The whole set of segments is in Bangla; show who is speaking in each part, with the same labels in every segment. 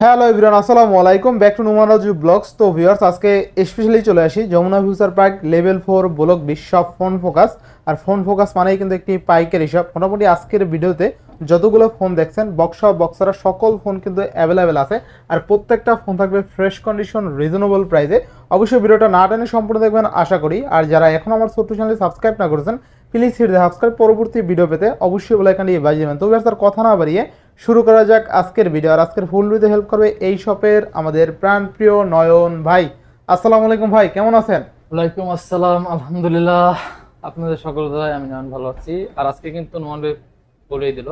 Speaker 1: হ্যালো এভরিওয়ান, আসসালামু আলাইকুম। Back to Numan Raju vlogs তো ভিউয়ার্স আজকে স্পেশালি চলে আসি Jamuna future park level four block bishop phone focus আর ফোন ফোকাস মানেই কিন্তু একটি পাইকারি শপ মোটামুটি আজকের ভিডিওতে যতগুলো ফোন দেখছেন বক্সা বক্সারা সকল ফোন কিন্তু অ্যাভেলেবেল আছে। আর প্রত্যেকটা ফোন থাকবে ফ্রেশ কন্ডিশন রিজনেবল প্রাইসে অবশ্যই ভিডিওটা না টেনে সম্পূর্ণ দেখবেন, আশা করি। আর যারা এখন আমার ছোট্ট চ্যানেলে সাবস্ক্রাইব না করেছেন প্লিজ হিট দ্য সাবস্ক্রাইব পরবর্তী ভিডিও পেতে অবশ্যই বেলাইকানটি বাজিয়ে দেবেন। তবে আর কথা না বাড়িয়ে শুরু করা যাক আজকের ভিডিও আর আজকের ফুল ভিডিওতে হেল্প করবে এই শপের আমাদের প্রাণপ্রিয় নয়ন ভাই। আসসালামু আলাইকুম ভাই কেমন আছেন?
Speaker 2: ওয়ালাইকুম আসসালাম আলহামদুলিল্লাহ। আপনাদের সকল দয় আমি নয়ন ভালো আছি। আর আজকে কিন্তু নোমান ভাই বলেই দিল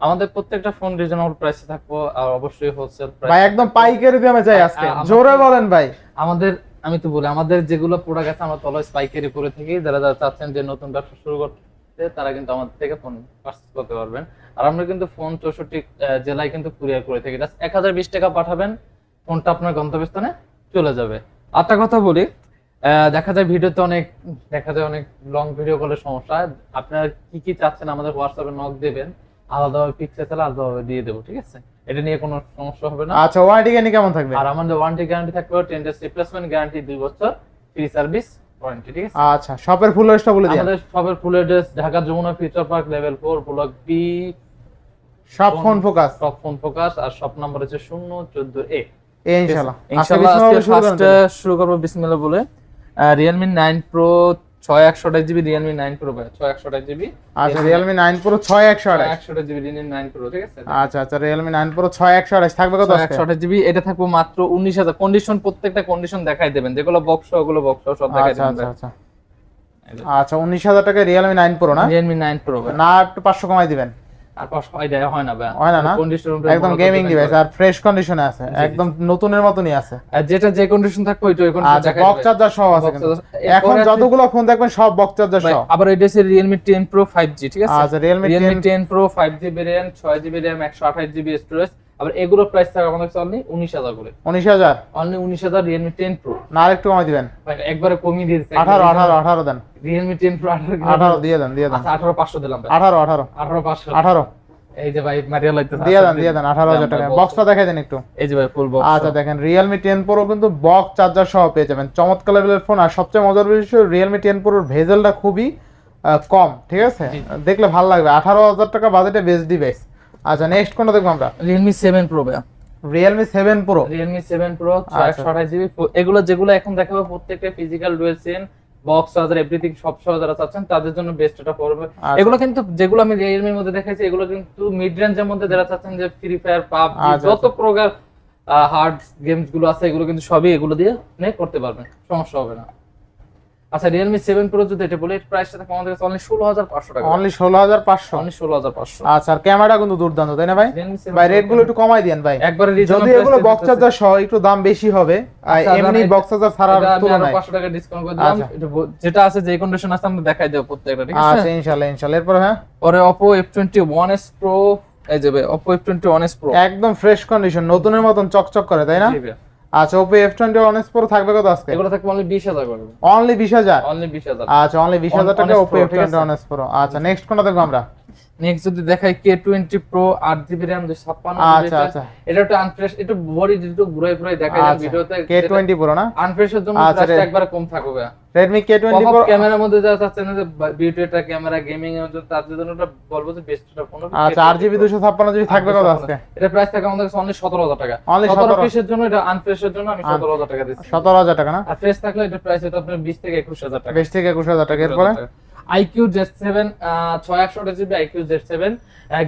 Speaker 2: আমাদের প্রত্যেকটা ফোন রিজনেবল প্রাইসে থাকব। আর অবশ্যই হোলসেল
Speaker 1: ভাই একদম পাইকারি দামে চাই আজকে। জোরে বলেন ভাই।
Speaker 2: আমাদের আমি তো বলি, আমাদের যেগুলো প্রোডাক্ট আছে আমরা তলায় পাইকারি করে থাকি। যারা যারা চাচ্ছেন যে নতুন ব্যবসা শুরু করতে, তারা কিন্তু আমাদের থেকে ফোন পারচেজ করতে পারবেন। আর আমরা কিন্তু ফোন চৌষট্টি জেলায় কিন্তু কুরিয়ার করে থাকি। জাস্ট এক হাজার বিশ টাকা পাঠাবেন ফোনটা আপনার গন্তব্যস্থানে চলে যাবে। আরেকটা কথা বলি দেখা যায় ভিডিওতে অনেক, দেখা যায় অনেক লং ভিডিও কলের সমস্যা। আপনারা কি কি চাচ্ছেন আমাদের হোয়াটসঅ্যাপে নক দেবেন। আলাদাভাবে পিকচার তাহলে আলাদাভাবে দিয়ে দেবো ঠিক আছে? এটা নিয়ে কোনো সমস্যা হবে না।
Speaker 1: আচ্ছা ওয়ারেন্টি গ্যারান্টি কেমন থাকবে?
Speaker 2: আর আমাদের ওয়ারেন্টি গ্যারান্টি থাকবে ডেজ রিপ্লেসমেন্ট গ্যারান্টি বছর ফ্রি সার্ভিস ওয়ারেন্টি ঠিক আছে?
Speaker 1: আচ্ছা শপের ফুল লিস্টটা বলে দিন
Speaker 2: আমাদের সবের full address Dhaka Jamuna future park level four block B
Speaker 1: সব phone focus
Speaker 2: top phone focus আর শপ নাম্বার হচ্ছে শূন্য চোদ্দ এ
Speaker 1: ইনশাআল্লাহ।
Speaker 2: ইনশাআল্লাহ
Speaker 1: শুরু
Speaker 2: করব বিসমিল্লাহ বলে। রিয়েলমি নাইন প্রো ছয় একশো আঠাশ জিবি রিয়েলমি নাইন প্রো ভাই ছয় একশো আঠাশ জিবি
Speaker 1: আচ্ছা রিয়েলমি নাইন প্রো ছয় একশো আঠাশ।
Speaker 2: একশো আঠাশ জিবি রিয়েলমি নাইন প্রো ঠিক আছে?
Speaker 1: আচ্ছা আচ্ছা রিয়েলমি নাইন প্রো ছয় একশো আঠাশ থাকবে কত
Speaker 2: একশো আঠাশ জিবি এটা থাকবে মাত্র উনিশ হাজার। কন্ডিশন প্রত্যেকটা কন্ডিশন দেখাই দেবেন। যেগুলো বক্স ওগুলো বক্স সব দেখাই
Speaker 1: আচ্ছা আচ্ছা
Speaker 2: দেবেন
Speaker 1: আচ্ছা। আচ্ছা উনিশ হাজার টাকা রিয়েলমি নাইন প্রো না?
Speaker 2: রিয়েলমি নাইন প্রো
Speaker 1: না একটু পাঁচশো কমাই দিবেন।
Speaker 2: আর হয় না
Speaker 1: হয় না না? একদম গেমিং ডিভাইস আর ফ্রেশ কন্ডিশনে আছে। একদম নতুনের মতনই আছে।
Speaker 2: আর যেটা যে কন্ডিশন থাকবে ওইটা ওই কন্ডিশন
Speaker 1: আচ্ছা বক্স চার্জার সহ আছে এখন যতগুলো ফোন দেখবেন সব বক্স চার্জার সহ।
Speaker 2: আবার এটা হচ্ছে Realme 10 Pro 5G ঠিক আছে?
Speaker 1: আচ্ছা
Speaker 2: Realme 10 Pro 5GB RAM 6GB RAM 128GB storage আবার এগুলো প্রাইস থাকবে আমাদের কাছে অনলি 19000 করে।
Speaker 1: উনিশ হাজার?
Speaker 2: অনলি 19000 Realme 10 Pro
Speaker 1: না আরেকটু কমাই দিবেন।
Speaker 2: একবারে কমিয়ে দিয়েছে
Speaker 1: আঠারো আঠারো আঠারো দেন।
Speaker 2: Realme 10 Pro 18
Speaker 1: আঠারো দিয়ে দেন দিয়ে দেন।
Speaker 2: আচ্ছা 18500 দিলাম ভাই।
Speaker 1: আঠারো আঠারো।
Speaker 2: 18500
Speaker 1: আঠারো।
Speaker 2: এই যে ভাই মারিয়া লাইতেছে
Speaker 1: দিয়ে দেন দিয়ে দেন আঠারো হাজার টাকা। বক্সটা দেখাই দেন একটু।
Speaker 2: এই যে ভাই ফুল বক্স
Speaker 1: আচ্ছা দেখেন রিয়েলমি টেন প্রো কিন্তু বক্স চার্জার সহ পেয়ে যাবেন। চমৎকার লেভেলের ফোন আর সবচেয়ে মজার বিষয় রিয়েলমি টেন প্রোর ভেজেলটা খুবই কম ঠিক আছে? দেখলে ভালো লাগবে। আঠারো হাজার টাকা বাজেটে বেস্ট ডিভাইস আচ্ছা নেক্সট কোনটা দেখব আমরা?
Speaker 2: Realme 7 Pro ভাই
Speaker 1: Realme seven pro
Speaker 2: Realme seven pro
Speaker 1: আচ্ছা।
Speaker 2: একশো এগুলো যেগুলো এখন দেখাবো প্রত্যেকটা physical dual sim box charger everything সব সহ যারা চাচ্ছেন তাদের জন্য বেস্ট এটা পড়বে।
Speaker 1: আচ্ছা।
Speaker 2: এগুলো কিন্তু যেগুলো আমি রিয়েলমির মধ্যে দেখাইছি এগুলো কিন্তু মিড রেঞ্জের মধ্যে যারা চাচ্ছেন যে ফ্রি ফায়ার পাবজি
Speaker 1: আচ্ছা,
Speaker 2: যত প্রকার হার্ড গেমসগুলো আছে এগুলো কিন্তু সবই এগুলো দিয়ে নে করতে পারবেন। সমস্যা হবে না। আচ্ছা রিয়েলমি সেভেন প্রো যদি এটা বলে প্রাইসটা থাকে আমাদের কাছে অনলি ষোলো হাজার পাঁচশো টাকা।
Speaker 1: অনলি ষোলো হাজার পাঁচশো?
Speaker 2: অনলি ষোলো হাজার পাঁচশো।
Speaker 1: আচ্ছা আর ক্যামেরা কিন্তু দুর্দান্ত তাই না ভাই? ভাই
Speaker 2: Pro
Speaker 1: রেটগুলো একটু কমাই দিয়েন ভাই।
Speaker 2: একবারে
Speaker 1: যদি এগুলো বক্স। চার্জার সহ একটু দাম বেশি হবে আর
Speaker 2: আচ্ছা,
Speaker 1: এমনি বক্স চার্জার ছাড়ার তুলনায়।
Speaker 2: 500 টাকা ডিসকাউন্ট করে দিলাম।
Speaker 1: আচ্ছা।
Speaker 2: এটা যেটা আছে যে কন্ডিশন আছে আমরা দেখাই দেব প্রত্যেকটা ঠিক আছে?
Speaker 1: আচ্ছা ইনশাল্লাহ ইনশাল্লাহ। এরপর হ্যাঁ?
Speaker 2: পরে Oppo F21s Pro এই যে ভাই Oppo F21s Pro
Speaker 1: একদম ফ্রেশ কন্ডিশন নতুনের মতন চকচক করে তাই না?
Speaker 2: জি ভাই।
Speaker 1: আচ্ছা Oppo F twenty one S pro থাকবে কত আজকে?
Speaker 2: এগুলো থাকবে অনলি 20000 করে।
Speaker 1: অনলি বিশ হাজার?
Speaker 2: অনলি 20000
Speaker 1: আচ্ছা অনলি বিশ হাজার টাকা টোয়েন্টি ওয়ান এস প্রো আচ্ছা নেক্সট কোনটা দেখব আমরা?
Speaker 2: নেক্সট যদি দেখাই K20 Pro 8GB RAM 256
Speaker 1: আচ্ছা, আচ্ছা।
Speaker 2: এটা একটু আনফ্রেশ একটু বডি একটু ঘুরাই ঘুরাই দেখাই
Speaker 1: আচ্ছা।
Speaker 2: ভিডিওতে
Speaker 1: কে টোয়েন্টি প্রো না?
Speaker 2: আনফ্রেশের জন্য
Speaker 1: আচ্ছা,
Speaker 2: প্রাইসটা
Speaker 1: রে-
Speaker 2: কম থাকবে
Speaker 1: কে টোয়েন্টি প্রো
Speaker 2: ক্যামেরার মধ্যে যারা চাচ্ছেন না যে বিউটি একটা ক্যামেরা গেমিং এর জন্য তাদের জন্য ওটা বলব যে বেস্ট একটা ফোন
Speaker 1: আচ্ছা আট জিবি দুশো ছাপ্পান্ন জিবি থাকবে কত আজকে?
Speaker 2: এটা প্রাইস থাকে আমাদের কাছে অনলি সতেরো হাজার টাকা।
Speaker 1: Only
Speaker 2: সতেরো
Speaker 1: 17,000
Speaker 2: পিসের জন্য এটা আনফ্রেশের জন্য আমি সতেরো হাজার টাকা দিচ্ছি।
Speaker 1: সতেরো হাজার টাকা না?
Speaker 2: আর ফ্রেশ থাকলে এটা প্রাইস এটা আপনার বিশ থেকে একুশ হাজার টাকা।
Speaker 1: বিশ থেকে একুশ হাজার টাকা এরপরে?
Speaker 2: আইকিউ জেড সেভেন ছয় একশো GB iQOO Z seven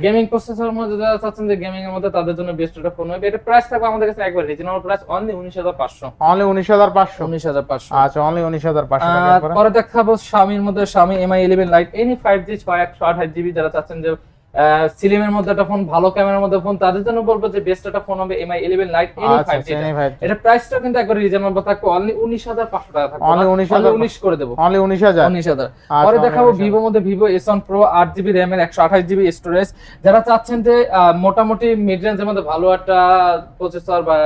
Speaker 2: gaming processor মধ্যে যারা চাচ্ছেন যে গেমিং এর মধ্যে তাদের জন্য বেস্ট একটা ফোন হবে। এটা প্রাইস থাকবে আমাদের কাছে একবার রিজনেবল প্রাইস অনলি উনিশ হাজার পাঁচশো।
Speaker 1: অনলি উনিশ হাজার পাঁচশো।
Speaker 2: উনিশ হাজার পাঁচশো।
Speaker 1: আচ্ছা অনলি উনিশ হাজার পাঁচশো
Speaker 2: পরে দেখাবো স্বামীর মধ্যে স্বামী Mi eleven lite NE five G ছয় একশো আঠাশ জিবি যারা চাচ্ছেন যে সিলিমের মধ্যে একটা ফোন ভালো ক্যামেরার মধ্যে ফোন তাদের জন্য বলব যে বেস্ট একটা ফোন হবে এমআই ইলেভেন লাইট এটা প্রাইসটা কিন্তু একবার রিজনেবল থাকবে অনলি উনিশ হাজার পাঁচশো টাকা থাকবে।
Speaker 1: Only 19,500
Speaker 2: উনিশ করে দেবো।
Speaker 1: অনলি উনিশ হাজার।
Speaker 2: উনিশ হাজার।
Speaker 1: আচ্ছা,
Speaker 2: পরে
Speaker 1: only
Speaker 2: দেখাবো
Speaker 1: 19,000
Speaker 2: ভিভোর মধ্যে ভিভো এস ওয়ান প্রো আট জিবি র্যাম এর একশো আঠাশ জিবি স্টোরেজ যারা চাচ্ছেন যে মোটামুটি মিড রেঞ্জের মধ্যে ভালো একটা প্রসেসর বা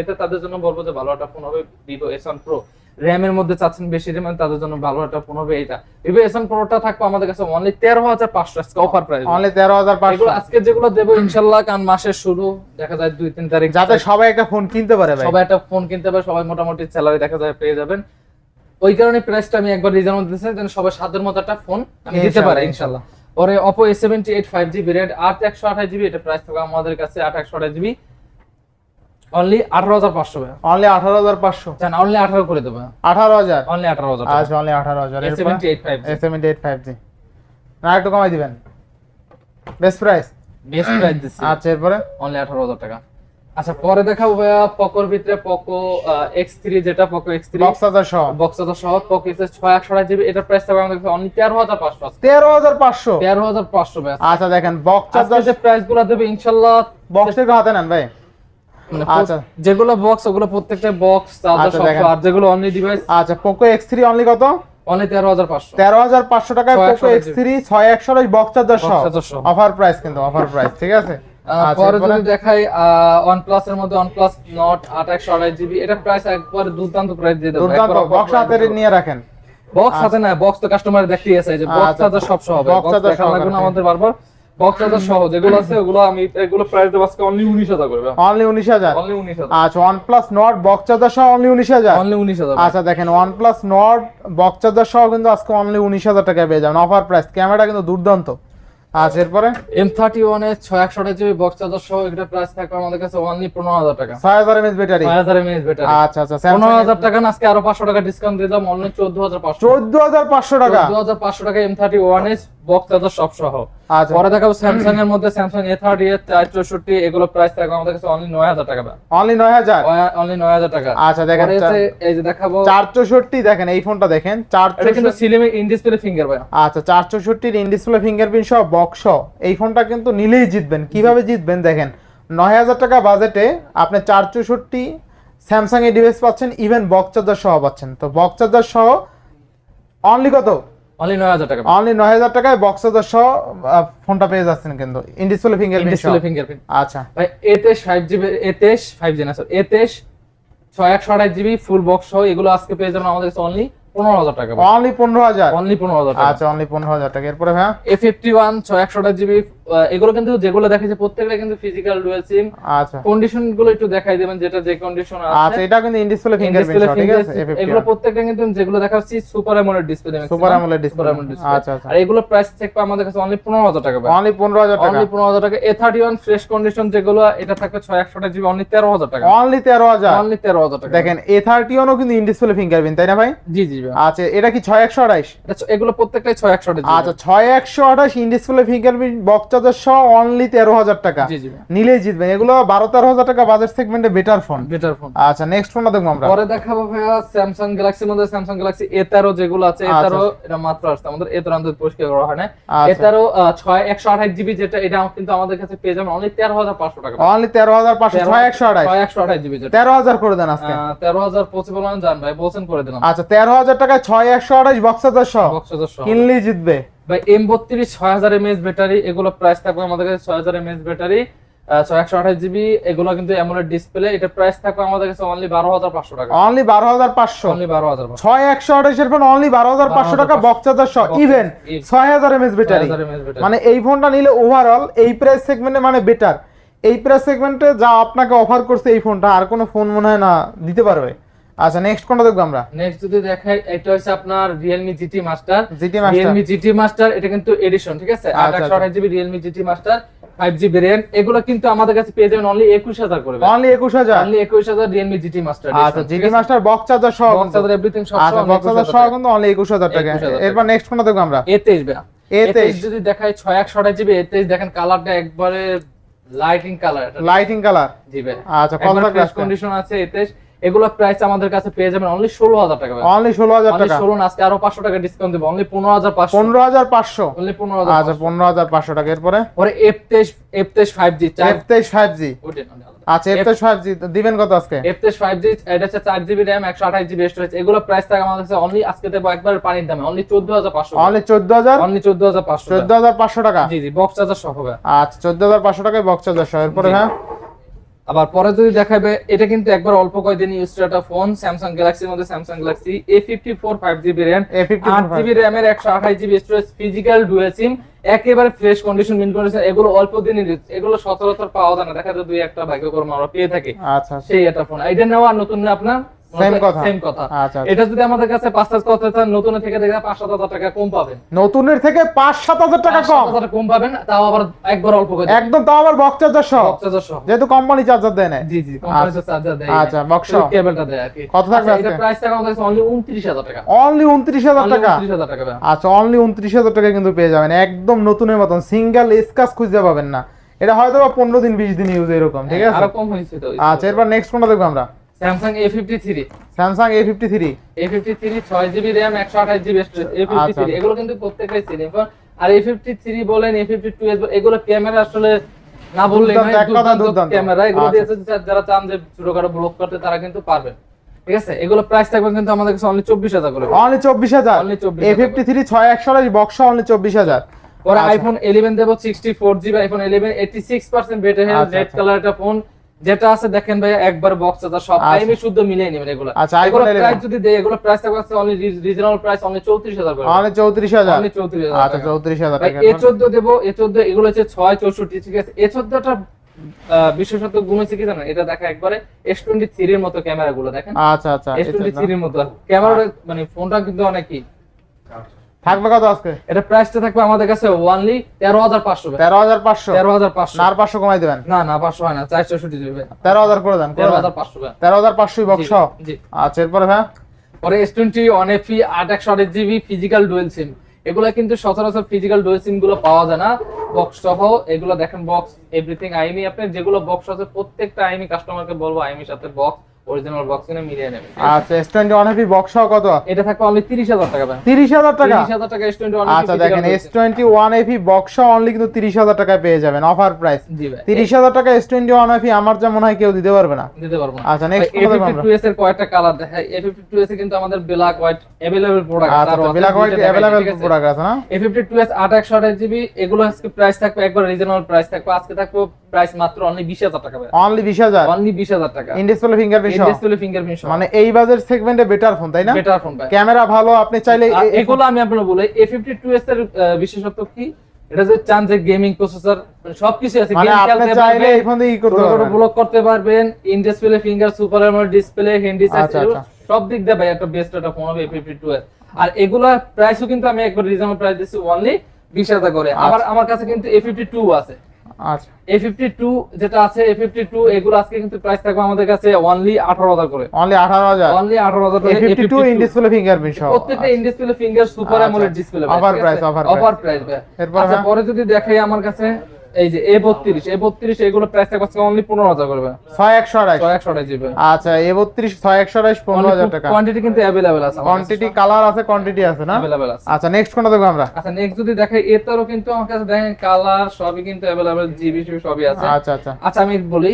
Speaker 2: এটা তাদের জন্য বলব যে ভালো একটা ফোন হবে ভিভো এস ওয়ান প্রো র্যামের মধ্যে চাচ্ছেন বেশি র্যাম তাদের জন্য ভালো একটা ফোন হবে এটা ভিভো এস প্রোটা থাকবে আমাদের কাছে অনলি তেরো হাজার পাঁচশো আজকে অফার প্রাইস
Speaker 1: অনলি তেরো হাজার পাঁচশো।
Speaker 2: আজকে যেগুলো দেবো ইনশাল্লাহ কারণ মাসের শুরু দেখা যায় দুই তিন তারিখ
Speaker 1: যাতে সবাই একটা ফোন কিনতে পারে ভাই।
Speaker 2: সবাই একটা ফোন কিনতে পারে সবাই মোটামুটি স্যালারি দেখা যায় পেয়ে যাবেন। ওই কারণে প্রাইসটা আমি একবার রিজার্ভ দিতেছি যেন সবাই সাধ্যের মতো একটা ফোন আমি দিতে পারি
Speaker 1: ইনশাল্লাহ,
Speaker 2: পরে Oppo A78 5G variant 8 128 GB এটা প্রাইস থাকবে আমাদের কাছে 8 128 জিবি অনলি 18500 টাকা
Speaker 1: অনলি হাজার
Speaker 2: জান অনলি 18 করে দেবো।
Speaker 1: হাজার?
Speaker 2: অনলি 18000 টাকা
Speaker 1: আচ্ছা অনলি আঠারো হাজার।
Speaker 2: A78 5G
Speaker 1: S seventy eight five G না একটু কমাই দিবেন। বেস্ট প্রাইস
Speaker 2: বেস্ট প্রাইস দিচ্ছি
Speaker 1: আচ্ছা এরপরে?
Speaker 2: অনলি 18000 টাকা। আচ্ছা পরে দেখাবো ভাইয়া পকোর ভিতরে পোকো X3 যেটা পোকো X3
Speaker 1: বক্স হাজার সহ।
Speaker 2: বক্স সহ পোকো এক্স 6128 জিবি এটা প্রাইস থাকবে আমাদের কাছে অনলি 13500
Speaker 1: তেরো হাজার পাঁচশো?
Speaker 2: তেরো হাজার পাঁচশো
Speaker 1: আচ্ছা দেখেন বক্স চার্জার
Speaker 2: যে প্রাইসগুলো দেবে ইনশাল্লাহ
Speaker 1: বক্সের হাতে নেন ভাই।
Speaker 2: যেগুলো বক্স ওগুলো প্রত্যেকটা বক্স
Speaker 1: আচ্ছা, দেখেন।
Speaker 2: আর যেগুলো অনলি ডিভাইস
Speaker 1: আচ্ছা পোকো এক্স থ্রি অনলি কত?
Speaker 2: অনলি তেরো হাজার পাঁচশো।
Speaker 1: তেরো হাজার পাঁচশো টাকায় পোকো এক্স থ্রি ছয় একশো বক্স চার্জার সহ।
Speaker 2: Box charger সহ।
Speaker 1: অফার প্রাইস কিন্তু অফার প্রাইস ঠিক আছে? আচ্ছা,
Speaker 2: পরে
Speaker 1: এরপরে?
Speaker 2: যদি দেখাই ওয়ানের মধ্যে ওয়ান প্লাস নট আট একশো আড়াই জিবি এটা প্রাইস একবার দুর্দান্ত প্রাইস দিয়ে দেবো।
Speaker 1: দুর্দান্ত বক্স হাতে নিয়ে রাখেন।
Speaker 2: বক্স হাতে না বক্স তো কাস্টমার দেখতেই আছে যে বক্স
Speaker 1: আচ্ছা।
Speaker 2: চার্জার সব সহ
Speaker 1: Box
Speaker 2: বক্স
Speaker 1: charger
Speaker 2: লাগবে না আমাদের বারবার আছে ওগুলো আমি এগুলো প্রাইস দেবো আজকে অনলি করবে
Speaker 1: আচ্ছা সহ অনলি
Speaker 2: অনলি
Speaker 1: আচ্ছা দেখেন ওয়ান প্লাস নট বক্স সহ কিন্তু আজকে অনলি উনিশ হাজার টাকায় পেয়ে যাবেন। অফার প্রাইস ক্যামেরা কিন্তু দুর্দান্ত। আচ্ছা এরপরে?
Speaker 2: এর জিবি বক্স চার্জার সহ এটা প্রাইস থাকবে আমাদের কাছে অনলি টাকা।
Speaker 1: ব্যাটারি
Speaker 2: ব্যাটারি
Speaker 1: আচ্ছা আচ্ছা
Speaker 2: টাকা না আজকে আরও পাঁচশো টাকা ডিসকাউন্ট দিয়ে দাম অনলি
Speaker 1: টাকা?
Speaker 2: টাকা বক্স চার্জার সব সহ।
Speaker 1: আচ্ছা।
Speaker 2: পরে দেখাবো স্যামসাং এর মধ্যে স্যামসাং এ থার্টি এর চার চৌষট্টি এগুলো প্রাইস থাকবে আমাদের কাছে অনলি নয় হাজার টাকা
Speaker 1: অনলি নয় হাজার?
Speaker 2: অনলি নয় হাজার টাকা।
Speaker 1: আচ্ছা দেখেন
Speaker 2: এই যে দেখাবো
Speaker 1: চার চৌষট্টি দেখেন এই ফোনটা দেখেন চার
Speaker 2: কিন্তু সিলিমে ইন ডিসপ্লে ফিঙ্গার ভাই
Speaker 1: আচ্ছা চার চৌষট্টির ইন ডিসপ্লে ফিঙ্গারপ্রিন্ট সহ বক্স এই ফোনটা কিন্তু নিলেই জিতবেন। কীভাবে জিতবেন দেখেন নয় হাজার টাকা বাজেটে আপনি চার চৌষট্টি স্যামসাং এর ডিভাইস পাচ্ছেন ইভেন বক্স চার্জার সহ পাচ্ছেন। তো বক্স চার্জার সহ অনলি কত?
Speaker 2: অনলি নয় হাজার টাকা
Speaker 1: অনলি নয় হাজার টাকায় বক্স সহ ফোনটা পেয়ে যাচ্ছেন কিন্তু। In display fingerprint
Speaker 2: display fingerprint
Speaker 1: আচ্ছা।
Speaker 2: ভাই এ তেইশ ফাইভ জিবি এ তেইশ ফাইভ জি না স্যার এ তেইশ ছয় একশো আঠাশ জিবি ফুল বক্স সহ এগুলো আজকে পেয়ে যাবেন আমাদের কাছে অনলি পনেরো হাজার টাকা
Speaker 1: অনলি পনেরো হাজার?
Speaker 2: অনলি পনেরো হাজার টাকা।
Speaker 1: আচ্ছা অনলি পনেরো হাজার টাকা। এরপরে
Speaker 2: ছয় একশো আঠাশ জিবি এগুলো কিন্তু যেগুলো দেখাচ্ছে প্রত্যেকটা কিন্তু ফিজিক্যাল ডুয়েল সিম
Speaker 1: আচ্ছা।
Speaker 2: কন্ডিশনগুলো একটু দেখাই দেবেন যেটা যে কন্ডিশন আছে।
Speaker 1: আচ্ছা এটা কিন্তু ইন ডিসপ্লে ফিঙ্গারপ্রিন্ট ঠিক আছে?
Speaker 2: এগুলো প্রত্যেকটা কিন্তু যেগুলো দেখাচ্ছি super AMOLED display
Speaker 1: super AMOLED display আচ্ছা আচ্ছা।
Speaker 2: আর এগুলো প্রাইস থাকবে আমাদের কাছে অনলি পনেরো হাজার টাকা
Speaker 1: অনলি পনেরো হাজার টাকা।
Speaker 2: অনলি পনেরো হাজার টাকা। A thirty one fresh condition যেগুলো এটা থাকবে ছয় একশো জিবি অনলি তেরো হাজার টাকা।
Speaker 1: অনলি তেরো হাজার।
Speaker 2: অনলি তেরো হাজার টাকা।
Speaker 1: দেখেন এ থার্টি ওয়ানও কিন্তু ইন ডিসপ্লে ফিঙ্গারপ্রিন্ট তাই না ভাই?
Speaker 2: জি জি।
Speaker 1: আচ্ছা এটা কি ছয় একশো আঠাইশ
Speaker 2: এটা ছ- এগুলো প্রত্যেকটাই ছয় একশো জিবি।
Speaker 1: আচ্ছা ছয় একশো আঠাশ in display fingerprint box charger সহ অনলি তেরো হাজার টাকা। নিলেই জিতবেন। এগুলো বারো তেরো হাজার টাকা বাজার সেগমেন্টে বেটার ফোন
Speaker 2: বেটার ফোন
Speaker 1: আচ্ছা নেক্সট ফোনটা দেখব আমরা।
Speaker 2: পরে দেখাবো ভাইয়া স্যামসাং গ্যালাক্সির মধ্যে স্যামসাং গ্যালাক্সি এ তেরো যেগুলো আছে এ তেরো এটা মাত্র আসছে। আমাদের এ তেরো আমাদের পরিষ্কার করা হয় না এ
Speaker 1: আচ্ছা
Speaker 2: তেরো ছয় একশো আঠাশ জিবি যেটা এটা কিন্তু আমাদের কাছে পেয়ে যাবেন অনলি তেরো হাজার পাঁচশো টাকা।
Speaker 1: অনলি তেরো হাজার পাঁচশো ছয় একশো আঠাশ।
Speaker 2: ছয় একশো আঠাশ জিবি
Speaker 1: তেরো হাজার করে দেন আজকে।
Speaker 2: তেরো হাজার পঁচিশ বলেন জান ভাই বলছেন করে দিলাম।
Speaker 1: আচ্ছা তেরো হাজার টাকায় ছয় একশো আঠাশ বক্স চার্জার
Speaker 2: বক্স হাজার সহ।
Speaker 1: কিনলেই জিতবে।
Speaker 2: ভাই এম বত্রিশ ছয় হাজার এমএএস ব্যাটারি এগুলো প্রাইস থাকবে আমাদের কাছে ছয় হাজার এমএএস ব্যাটারি ছয় একশো আঠাশ জিবি এগুলো কিন্তু অ্যামোলেড ডিসপ্লে এটা প্রাইস থাকবে আমাদের কাছে অনলি বারো হাজার পাঁচশো টাকা।
Speaker 1: অনলি বারো হাজার পাঁচশো।
Speaker 2: অনলি বারো হাজার
Speaker 1: ছয় একশো আঠাশের ফোন অনলি বারো হাজার পাঁচশো টাকা
Speaker 2: 12,500
Speaker 1: বক্স চার্জার সহ ইভেন ছয় হাজার এমএস ব্যাটারি। মানে এই ফোনটা নিলে ওভারঅল এই প্রাইস সেগমেন্টে মানে বেটার এই প্রাইস সেগমেন্টে যা আপনাকে অফার করছে এই ফোনটা আর কোনো ফোন মনে হয় না দিতে পারবে। আচ্ছা নেক্সট কোনটা দেখব আমরা?
Speaker 2: নেক্সট যদি দেখাই এটা হচ্ছে আপনার Realme GT master
Speaker 1: GT master
Speaker 2: Realme GT master এটা কিন্তু এডিশন ঠিক আছে? আট
Speaker 1: আচ্ছা,
Speaker 2: Realme GT master five G variant এগুলো কিন্তু আমাদের কাছে পেয়ে যাবেন অনলি একুশ হাজার করে।
Speaker 1: অনলি একুশ হাজার?
Speaker 2: অনলি একুশ হাজার রিয়েলমি জিটি মাস্টার
Speaker 1: আচ্ছা জিটি মাস্টার বক্স চার্জার সহ
Speaker 2: বক্স
Speaker 1: কিন্তু।
Speaker 2: এভরিথিং সব
Speaker 1: আচ্ছা বক্স চার্জার সহ কিন্তু অনলি একুশ হাজার টাকা।
Speaker 2: 21,000 টাকা।
Speaker 1: এরপর নেক্সট কোনটা দেখব আমরা?
Speaker 2: এ তেইশ ভাইয়া।
Speaker 1: এ
Speaker 2: এ
Speaker 1: তেইশ
Speaker 2: যদি দেখায় ছয় একশো আঠাশ জিবি এ দেখেন কালারটা একবারে লাইটিং কালার
Speaker 1: লাইটিং কালার
Speaker 2: জি ভাই
Speaker 1: আচ্ছা কত
Speaker 2: কন্ডিশন আছে এ তেইশ। এগুলো প্রাইস আমাদের কাছে পেয়ে যাবেন অনলি ষোলো হাজার টাকা
Speaker 1: অনলি ষোলো হাজার টাকা।
Speaker 2: ষোলো আজকে আরও পাঁচশো টাকা ডিসকাউন্ট দেবো। অনলি পনেরো হাজার পাঁচশো।
Speaker 1: পনেরো হাজার পাঁচশো।
Speaker 2: অনলি পনেরো হাজার
Speaker 1: আচ্ছা পনেরো হাজার পাঁচশো টাকা। এরপরে?
Speaker 2: পরে এফ তেইশ এফ তেইশ ফাইভ জি
Speaker 1: এফ তেইশ ফাইভ জি আচ্ছা এফ তেইশ ফাইভ জি দিবেন কত আজকে?
Speaker 2: এফ তেইশ ফাইভ জি এটা হচ্ছে চার জিবি র্যাম একশো আঠাশ জিবি স্টোরেজ এগুলো প্রাইস থাকে আমাদের কাছে অনলি আজকে দেবো একবার পানির দামে। অনলি চোদ্দ হাজার পাঁচশো
Speaker 1: অনলি চোদ্দ হাজার
Speaker 2: অনলি চোদ্দ হাজার পাঁচশো
Speaker 1: চোদ্দ হাজার পাঁচশো টাকা?
Speaker 2: জি জি বক্স চার্জার সহ হবে।
Speaker 1: আচ্ছা চোদ্দ হাজার পাঁচশো টাকায় বক্স চার্জার সহ। এরপরে। হ্যাঁ?
Speaker 2: আবার পরে যদি দেখাবে এটা কিন্তু একবার অল্প কয়েকদিন ইউজ একটা ফোন স্যামসাং গ্যালাক্সির মধ্যে Samsung Galaxy A fifty four five GB RAM আট জিবি র্যামের একশো আঠাশ GB storage physical dual sim একেবারে ফ্রেশ কন্ডিশন মিন কন্ডিশন এগুলো অল্প দিনই use, এগুলো সচরাচর পাওয়া যায় না। দেখা যায় দুই একটা ভাগ্যক্রমে আমরা পেয়ে থাকি।
Speaker 1: আচ্ছা।
Speaker 2: সেই একটা ফোন এটা নেওয়া আর নতুন না আপনার
Speaker 1: Same কথা।
Speaker 2: সেম কথা।
Speaker 1: আচ্ছা, আচ্ছা।
Speaker 2: এটা যদি আমাদের কাছে পাঁচ হাজার কথা চান নতুনের থেকে দেখা পাঁচ সাত হাজার টাকা কম পাবেন।
Speaker 1: নতুনের থেকে পাঁচ সাত হাজার টাকা কম।
Speaker 2: কম পাবেন তাও আবার একবার অল্প করে।
Speaker 1: একদম তাও আবার বক্স চার্জার সহ।
Speaker 2: চার্জার সহ।
Speaker 1: যেহেতু কোম্পানি চার্জার দেয় না
Speaker 2: জি জি কোম্পানি চার্জার দেয়
Speaker 1: আচ্ছা, box সহ।
Speaker 2: কেবলটা দেয় আর কি।
Speaker 1: কত থাকবে
Speaker 2: এটা প্রাইস টাকা আমাদের অনলি 29000 টাকা।
Speaker 1: অনলি উনত্রিশ হাজার টাকা?
Speaker 2: 29000 টাকা
Speaker 1: অনলি উনত্রিশ হাজার টাকা কিন্তু পেয়ে যাবেন। একদম নতুনের মতন। সিঙ্গেল স্কাচ খুঁজে পাবেন না। এটা হয়তো বা পনেরো দিন বিশ দিন ইউজ এরকম ঠিক আছে?
Speaker 2: আরও কম হয়েছে তো।
Speaker 1: আচ্ছা এরপর নেক্সট কোনটা দেখব আমরা?
Speaker 2: Samsung A53
Speaker 1: Samsung A fifty three
Speaker 2: A53 6GB RAM 128GB storage A53
Speaker 1: আচ্ছা।
Speaker 2: এগুলো কিন্তু প্রত্যেকটাই সিলিং ফোন আর A53 বলেন A52 এগুলো ক্যামেরা আসলে না বললে। ক্যামেরা এগুলো
Speaker 1: আচ্ছা।
Speaker 2: দিয়ে যারা চান যে ছোটখাটো ব্লক করতে তারা কিন্তু পারবেন। ঠিক আছে? এগুলো প্রাইস থাকবে কিন্তু আমাদের কাছে অনলি 24000 করে।
Speaker 1: অনলি চব্বিশ হাজার।
Speaker 2: Only 24,000
Speaker 1: এ ফিফটি থ্রি ছয় একশো বক্স অনলি চব্বিশ হাজার। আচ্ছা।
Speaker 2: আইফোন 11 দেবো 64GB আইফোন 11 86% বেটার হেলথ
Speaker 1: আচ্ছা,
Speaker 2: রেড
Speaker 1: আচ্ছা।
Speaker 2: কালার একটা ফোন যেটা আছে দেখেন ভাই একবার বক্স আছে সব
Speaker 1: আচ্ছা।
Speaker 2: টাইমে শুদ্ধ মিলিয়ে নেবেন এগুলো।
Speaker 1: আচ্ছা,
Speaker 2: এগুলো
Speaker 1: iPhone 11
Speaker 2: প্রাইস যদি দেয় এগুলো প্রাইস থাকবে অনলি রিজনেবল প্রাইস অনলি 34000 করে।
Speaker 1: অনলি চৌত্রিশ হাজার?
Speaker 2: অনলি 34000
Speaker 1: আচ্ছা চৌত্রিশ হাজার
Speaker 2: ভাই
Speaker 1: টাকা
Speaker 2: A14 দেবো A14 এগুলো হচ্ছে 6 64 ঠিক আছে? A14টা বিশেষত গুণ হচ্ছে কি জানেন? এটা দেখা একবারে S23 এর মতো ক্যামেরা গুলো দেখেন।
Speaker 1: আচ্ছা আচ্ছা
Speaker 2: S23 এর মতো। ক্যামেরা মানে ফোনটা কিন্তু অনেকই।
Speaker 1: থাকবে কত আজকে?
Speaker 2: এটা প্রাইসটা থাকবে আমাদের কাছে অনলি 13500 ভাই।
Speaker 1: তেরো হাজার পাঁচশো?
Speaker 2: 13500
Speaker 1: না পাঁচশো কমাই দেবেন?
Speaker 2: না না পাঁচশো হয় না চারশো চৌষট্টি দেবে।
Speaker 1: তেরো হাজার করে দেন করে
Speaker 2: তেরো
Speaker 1: দেন।
Speaker 2: হাজার পাঁচশো টাকা
Speaker 1: তেরো হাজার পাঁচশোই বক্স
Speaker 2: জি,
Speaker 1: আচ্ছা এরপরে হ্যাঁ
Speaker 2: পরে এস টোয়েন্টি ওয়ান এফি আট একশো আট জিবি ফিজিক্যাল ডুয়েল সিম এগুলো কিন্তু সচরাচর ফিজিক্যাল ডুয়েল সিমগুলো পাওয়া যায় না। বক্স সহ এগুলো দেখেন বক্স এভরিথিং আইমি আপনি যেগুলো বক্স আছে প্রত্যেকটা আইমি কাস্টমারকে বলব আইমির সাথে বক্স অরিজিনাল বক্স কিনে মিলিয়ে নেবে।
Speaker 1: আচ্ছা বক্স কত?
Speaker 2: এটা থাকবে অনলি টাকা
Speaker 1: টাকা?
Speaker 2: ওয়ান
Speaker 1: আচ্ছা দেখেন বক্স অনলি কিন্তু টাকায় পেয়ে যাবেন অফার প্রাইস
Speaker 2: জি ভাই।
Speaker 1: তিরিশ হাজার টাকা আমার যা মনে হয় কেউ দিতে পারবে না।
Speaker 2: দিতে পারব না।
Speaker 1: আচ্ছা, next কথা
Speaker 2: ফিফটি
Speaker 1: আমরা।
Speaker 2: টু এস এর কয়েকটা কালার দেখায় এ কিন্তু আমাদের ব্ল্যাক হোয়াইট অ্যাভেলেবল প্রোডাক্ট
Speaker 1: আচ্ছা ব্ল্যাক হোয়াইট প্রোডাক্ট আছে? না?
Speaker 2: এগুলো আজকে প্রাইস থাকবে একবার রিজনেবল প্রাইস থাকবে। আজকে থাকবে প্রাইস মাত্র অনলি টাকা
Speaker 1: অনলি বিশ হাজার?
Speaker 2: অনলি বিশ হাজার টাকা।
Speaker 1: ফিঙ্গারপ্রিন্ট
Speaker 2: ডিসপ্লে ফিঙ্গারপ্রিন্ট
Speaker 1: মানে এই বাজেট সেগমেন্টে বেটার ফোন তাই না?
Speaker 2: বেটার ফোন ভাই।
Speaker 1: ক্যামেরা ভালো আপনি চাইলে
Speaker 2: এগুলো আমি আপনাকে বলি এ ফিফটি টু এস এর বিশেষত্ব কি? এটা যে চান যে গেমিং প্রসেসর সবকিছু আছে।
Speaker 1: মানে
Speaker 2: game
Speaker 1: আপনি
Speaker 2: খেলতে
Speaker 1: চাইলে
Speaker 2: পারবেন,
Speaker 1: এই ফোন দিয়ে ই করতে পারবেন।
Speaker 2: ব্লক করতে পারবেন in display finger super AMOLED display handy size
Speaker 1: আচ্ছা, আচ্ছা।
Speaker 2: সব দিক দিয়ে ভাই একটা বেস্ট একটা ফোন হবে A52 এর আর এগুলা প্রাইসও কিন্তু আমি একবার রিজনেবল প্রাইস দিচ্ছি অনলি 20000 করে। আবার আমার কাছে কিন্তু A52 আছে।
Speaker 1: আচ্ছা
Speaker 2: A52 যেটা আছে A52 এগুলো আজকে কিন্তু প্রাইস থাকবে আমাদের কাছে অনলি 18000 করে।
Speaker 1: অনলি আঠারো হাজার?
Speaker 2: অনলি 18000 করে
Speaker 1: fifty two in display fingerprint সহ।
Speaker 2: প্রত্যেকটা in display finger super AMOLED. Display offer price আচ্ছা পরে যদি দেখাই আমার কাছে এই যে এ বত্রিশ এ বত্রিশ এগুলো পনেরো হাজার করবে
Speaker 1: ছয় একশো আড়াই
Speaker 2: ছয় একশো জিবি।
Speaker 1: আচ্ছা এ বত্রিশ ছয় একশো আড়াইশ পনেরো হাজার টাকা।
Speaker 2: কোয়ান্টিটি কিন্তু অ্যাভেলেবেল আছে
Speaker 1: কোয়ান্টিটি কালার আছে কোয়ান্টিটি আছে না?
Speaker 2: অ্যাভেলেবেল আছে।
Speaker 1: আচ্ছা নেক্সট কোনটা দেখব আমরা?
Speaker 2: আচ্ছা নেক্সট যদি দেখে এটারও কিন্তু আমার কাছে কালার সবই কিন্তু অ্যাভেলেবেল জিবি সবই আছে।
Speaker 1: আচ্ছা আচ্ছা।
Speaker 2: আচ্ছা আমি বলি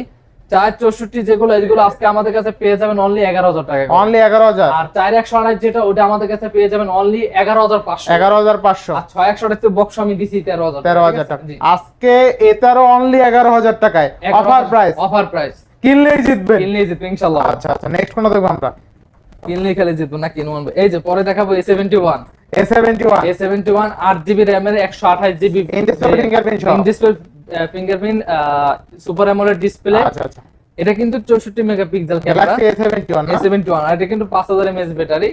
Speaker 2: চার চৌষট্টি যেগুলো এগুলো আজকে আমাদের কাছে পেয়ে যাবেন অনলি এগারো হাজার টাকা
Speaker 1: অনলি এগারো হাজার।
Speaker 2: আর চার একশো আড়াই যেটা ওটা আমাদের কাছে পেয়ে যাবেন অনলি এগারো হাজার পাঁচশো।
Speaker 1: এগারো হাজার পাঁচশো।
Speaker 2: আর ছয় একশো বক্স আমি দিছি তেরো হাজার
Speaker 1: টাকা আজকে এটারও অনলি এগারো হাজার টাকায়। অফার প্রাইস
Speaker 2: অফার প্রাইস
Speaker 1: কিনলেই জিতবেন।
Speaker 2: কিনলেই জিতবো ইনশাল্লাহ
Speaker 1: আচ্ছা আচ্ছা নেক্সট কোনটা দেখব আমরা?
Speaker 2: কিনলেই খেলে জিতবো না কিনবো। এই যে পরে দেখাবো A seventy one
Speaker 1: A seventy one
Speaker 2: A seventy one আট জিবি র্যামের একশো আঠাশ GB fingerprint super AMOLED display
Speaker 1: আচ্ছা আচ্ছা।
Speaker 2: এটা কিন্তু চৌষট্টি megapixel camera
Speaker 1: Galaxy A seventy one
Speaker 2: A seventy one আর এটা কিন্তু পাঁচ হাজার এমএস ব্যাটারি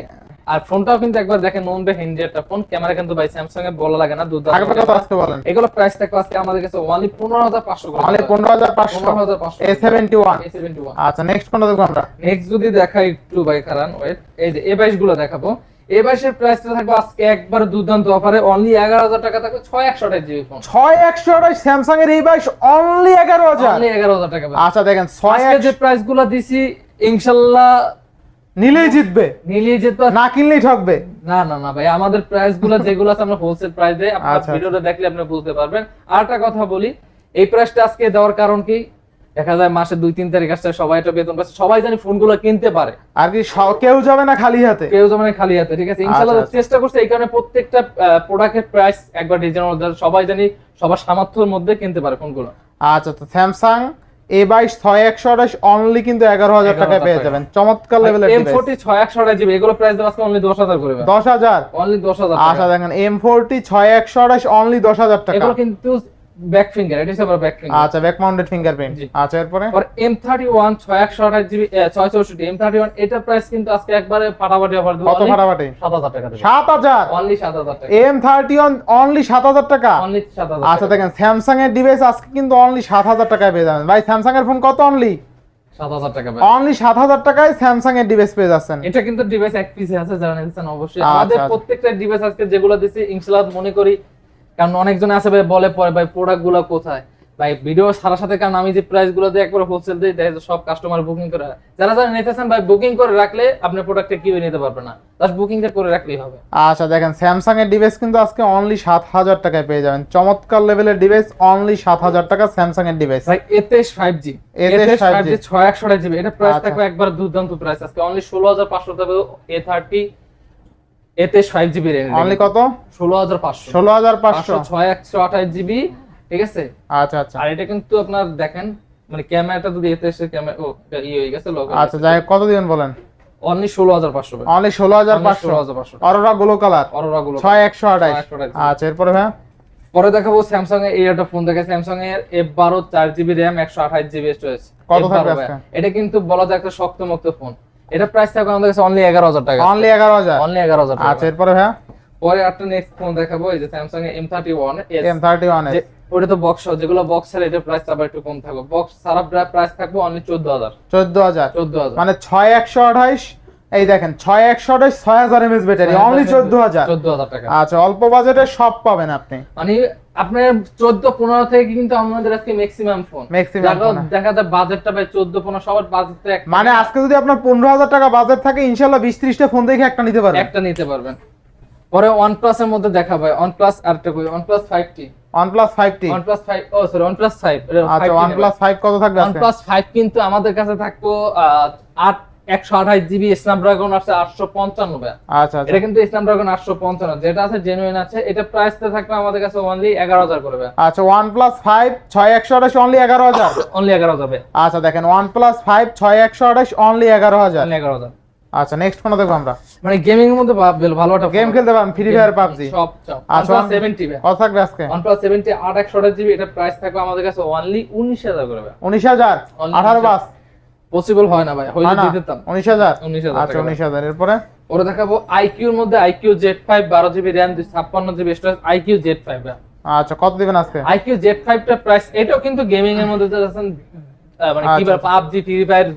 Speaker 2: আর ফোনটাও কিন্তু একবার দেখেন নন বে একটা ফোন ক্যামেরা কিন্তু ভাই স্যামসাং এ বলা লাগে না
Speaker 1: কত আজকে বলেন।
Speaker 2: এগুলো প্রাইস থাকবে আজকে আমাদের কাছে অনলি পনেরো হাজার পাঁচশো
Speaker 1: অনলি পনেরো হাজার পাঁচশো।
Speaker 2: পনেরো হাজার পাঁচশো।
Speaker 1: A seventy one
Speaker 2: A seventy one
Speaker 1: আচ্ছা নেক্সট কোনটা দেখব আমরা।
Speaker 2: নেক্সট যদি দেখাই একটু ভাই কারণ ওয়েট এই যে এ বাইশগুলো দেখাবো। এ বাইশের প্রাইসটা থাকবে আজকে একবার দুর্দান্ত অফারে অনলি এগারো হাজার টাকা থাকবে ছয় একশো টাকা জিবি ফোন
Speaker 1: ছয় একশো স্যামসাং এর এই বাইশ অনলি এগারো হাজার।
Speaker 2: অনলি এগারো হাজার টাকা
Speaker 1: আচ্ছা দেখেন ছয়
Speaker 2: যে প্রাইসগুলো দিছি ইনশাল্লাহ
Speaker 1: নিলেই জিতবে।
Speaker 2: নিলিয়ে যেতে
Speaker 1: না কিনলেই ঠকবে।
Speaker 2: না না না ভাই আমাদের প্রাইসগুলো যেগুলো আছে আমরা হোলসেল প্রাইস দেই। আপনার
Speaker 1: আচ্ছা,
Speaker 2: ভিডিওটা দেখলে আপনি বুঝতে পারবেন। আর একটা কথা বলি এই প্রাইসটা আজকে দেওয়ার কারণ কি? দেখা যায় মাসে দুই তিন তারিখ আসছে সবাই একটা বেতন পাচ্ছে। সবাই জানি ফোনগুলো কিনতে পারে।
Speaker 1: আর কি কেউ যাবে না খালি হাতে।
Speaker 2: কেউ যেমন খালি হাতে ঠিক আছে? ইনশাআল্লাহ
Speaker 1: আচ্ছা,
Speaker 2: চেষ্টা করছে এই কারণে প্রত্যেকটা প্রোডাক্টের প্রাইস একবার ডিজাইন সবাই জানি সবার সামর্থ্যের মধ্যে কিনতে পারে ফোনগুলো।
Speaker 1: আচ্ছা তো স্যামসাং এ বাইশ ছয় একশো আঠাশ অনলি কিন্তু এগারো হাজার টাকায় পেয়ে যাবেন। চমৎকার লেভেলের
Speaker 2: এম ফোরটি ছয় একশো আঠাশ জিবি এগুলো প্রাইস আজকে অনলি দশ হাজার করে
Speaker 1: দশ হাজার?
Speaker 2: অনলি দশ হাজার
Speaker 1: আচ্ছা দেখেন এম ফোরটি ছয় একশো আঠাশ অনলি দশ হাজার টাকা।
Speaker 2: এগুলো কিন্তু ব্যাক ফিঙ্গার এটা হচ্ছে ব্যাক ফিঙ্গার
Speaker 1: আচ্ছা ব্যাক মাউন্টেড ফিঙ্গারপ্রিন্ট আচ্ছা এরপরে?
Speaker 2: আর এম থার্টি ওয়ান ছয় একশো আঠাশ জিবি ছয় চৌষট্টি এম থার্টি ওয়ান এটা প্রাইস কিন্তু আজকে একবারে ফাটাফাটি অফার দেবো
Speaker 1: কত ফাটাফাটি?
Speaker 2: সাত হাজার টাকা দেবো
Speaker 1: সাত হাজার?
Speaker 2: অনলি সাত হাজার টাকা।
Speaker 1: এম থার্টি অনলি সাত হাজার টাকা?
Speaker 2: অনলি সাত হাজার
Speaker 1: আচ্ছা দেখেন স্যামসাং এর ডিভাইস আজকে কিন্তু অনলি সাত হাজার টাকায় পেয়ে যাবেন। ভাই স্যামসাং এর ফোন কত অনলি
Speaker 2: সাত হাজার টাকা
Speaker 1: অনলি সাত হাজার টাকায় স্যামসাং এর ডিভাইস পেয়ে যাচ্ছেন।
Speaker 2: এটা কিন্তু ডিভাইস এক পিসে আছে নিতেছেন অবশ্যই।
Speaker 1: আচ্ছা,
Speaker 2: আমাদের
Speaker 1: আচ্ছা।
Speaker 2: প্রত্যেকটা ডিভাইস আজকে যেগুলো দিচ্ছি ইনশাআল্লাহ মনে করি কারণ অনেকজন আছে ভাই বলে পরে ভাই প্রোডাক্টগুলো কোথায়? ভাই ভিডিও সারা সাথে কারণ আমি যে প্রাইসগুলো দিয়ে একবার হোলসেল দিই দেখা যায় সব কাস্টমার বুকিং করে। যারা যারা নিতেছেন ভাই বুকিং করে রাখলে আপনি প্রোডাক্টটা কিউই নিতে পারবে না। জাস্ট বুকিংটা করে রাখলেই হবে।
Speaker 1: আচ্ছা দেখেন স্যামসাং এর ডিভাইস কিন্তু আজকে অনলি সাত হাজার টাকায় পেয়ে যাবেন। চমৎকার লেভেলের ডিভাইস অনলি সাত হাজার টাকা স্যামসাং এর ডিভাইস
Speaker 2: ভাই এতেশ five G
Speaker 1: A23
Speaker 2: এতেশ five
Speaker 1: 5G
Speaker 2: জি ছয় একশো জিবি এটা প্রাইস
Speaker 1: আচ্ছা।
Speaker 2: থাকবে একবার দুর্দান্ত প্রাইস আজকে অনলি ষোলো হাজার পাঁচশো টাকা এ থার্টি এতেশ ফাইভ জিবি
Speaker 1: অনলি কত?
Speaker 2: ষোলো হাজার পাঁচশো।
Speaker 1: ষোলো হাজার
Speaker 2: পাঁচশো। ছয় একশো আঠাশ জিবি ঠিক আছে?
Speaker 1: আচ্ছা আচ্ছা।
Speaker 2: আর এটা কিন্তু আপনার দেখেন মানে ক্যামেরাটা যদি এতে এসে ক্যামেরা ও এটা ইয়ে হয়ে গেছে লোগো
Speaker 1: আচ্ছা যাই কত দিবেন বলেন?
Speaker 2: অনলি ষোলো হাজার পাঁচশো
Speaker 1: অনলি ষোলো হাজার পাঁচশো।
Speaker 2: পাঁচশো।
Speaker 1: অরোরা গ্লো কালার
Speaker 2: অরোরা গুলো
Speaker 1: ছয় একশো আঠাশ। আচ্ছা এরপরে ভাই
Speaker 2: পরে দেখাবো স্যামসাং এর এই একটা ফোন দেখে স্যামসাং এর এফ বারো চার জিবি র্যাম একশো আঠাশ জিবি স্টোরেজ
Speaker 1: কত থাকবে
Speaker 2: এটা কিন্তু বলা যায় একটা শক্ত মুক্ত ফোন এটা প্রাইস থাকবে আমাদের কাছে অনলি এগারো হাজার টাকা।
Speaker 1: অনলি এগারো হাজার?
Speaker 2: অনলি এগারো হাজার টাকা।
Speaker 1: আচ্ছা এরপরে ভাই
Speaker 2: পরে একটা নেক্সট ফোন দেখাবো এই যে Samsung এর M thirty one
Speaker 1: M thirty one
Speaker 2: যে ওটা তো বক্স যেগুলো বক্স এর এটা প্রাইস আবার একটু কম থাকবে। বক্স সারা প্রাইস থাকবে অনলি চোদ্দ হাজার।
Speaker 1: চোদ্দ হাজার।
Speaker 2: চোদ্দ হাজার।
Speaker 1: মানে ছয় একশো আঠাইশ এই দেখেন ছয় একশো ছয় হাজার এমএস ব্যাটারি অনলি চোদ্দ হাজার।
Speaker 2: চোদ্দ হাজার টাকা।
Speaker 1: আচ্ছা অল্প বাজেটে সব পাবেন আপনি।
Speaker 2: মানে আপনার চোদ্দ পনেরো থেকে কিন্তু আমাদের আজকে ম্যাক্সিমাম ফোন
Speaker 1: হ্যাঁ।
Speaker 2: দেখা যায় বাজেটটা ভাই চোদ্দ পনেরো সবার বাজেট
Speaker 1: মানে আজকে যদি আপনার পনেরো হাজার টাকা বাজেট থাকে ইনশাল্লাহ বিশ ত্রিশটা ফোন দেখে একটা নিতে পারবেন।
Speaker 2: একটা নিতে পারবেন। পরে প্লাস এর মধ্যে দেখা ভাই প্লাস আরেকটা কই plus five T
Speaker 1: one five
Speaker 2: oh sorry
Speaker 1: আচ্ছা কত থাকবে
Speaker 2: ওয়ান প্লাস ফাইভ কিন্তু আমাদের কাছে থাকব আট একশো আঠাশ জিবি স্ন্যাপড্রাগন আছে আটশো পঞ্চান্ন
Speaker 1: আচ্ছা আচ্ছা।
Speaker 2: এটা কিন্তু স্ন্যাপড্রাগন আটশো পঞ্চান্ন। যেটা আছে জেনুইন আছে এটা প্রাইসটা থাকবে আমাদের কাছে অনলি এগারো হাজার করবে
Speaker 1: আচ্ছা ওয়ান প্লাস ফাইভ ছয় একশো আঠাশ অনলি এগারো হাজার?
Speaker 2: অনলি এগারো যাবে
Speaker 1: আচ্ছা দেখেন ওয়ান প্লাস ফাইভ ছয় একশো আঠাশ অনলি এগারো হাজার।
Speaker 2: এগারো হাজার।
Speaker 1: আচ্ছা নেক্সট কোনো দেখব আমরা?
Speaker 2: মানে গেমিং এর মধ্যে ভালো একটা
Speaker 1: গেম খেলতে ফ্রি ফায়ার পাবজি।
Speaker 2: সব
Speaker 1: আচ্ছা,
Speaker 2: OnePlus 70
Speaker 1: কত থাকবে আজকে?
Speaker 2: OnePlus 70 আট একশো আঠাশ জিবি এটা প্রাইস থাকবে আমাদের কাছে অনলি উনিশ হাজার করে ভাই।
Speaker 1: উনিশ হাজার? আঠারো
Speaker 2: 19,000
Speaker 1: বাস?
Speaker 2: পসিবল হয় না ভাই হইলে দিতাম
Speaker 1: উনিশ হাজার?
Speaker 2: উনিশ হাজার
Speaker 1: আচ্ছা
Speaker 2: টাকা।
Speaker 1: উনিশ হাজার। এরপরে?
Speaker 2: ওরা দেখাবো আইকিউর মধ্যে আইকিউ জেড ফাইভ বারো জিবি র্যাম ছাপ্পান্ন GB storage iQOO Z five
Speaker 1: আচ্ছা কত দিবেন আজকে?
Speaker 2: আইকিউ জেড ফাইভটা প্রাইস এটাও কিন্তু গেমিং এর মধ্যে যারা আছেন মানে কি
Speaker 1: আচ্ছা,
Speaker 2: বলে পাবজি ফ্রি ফায়ার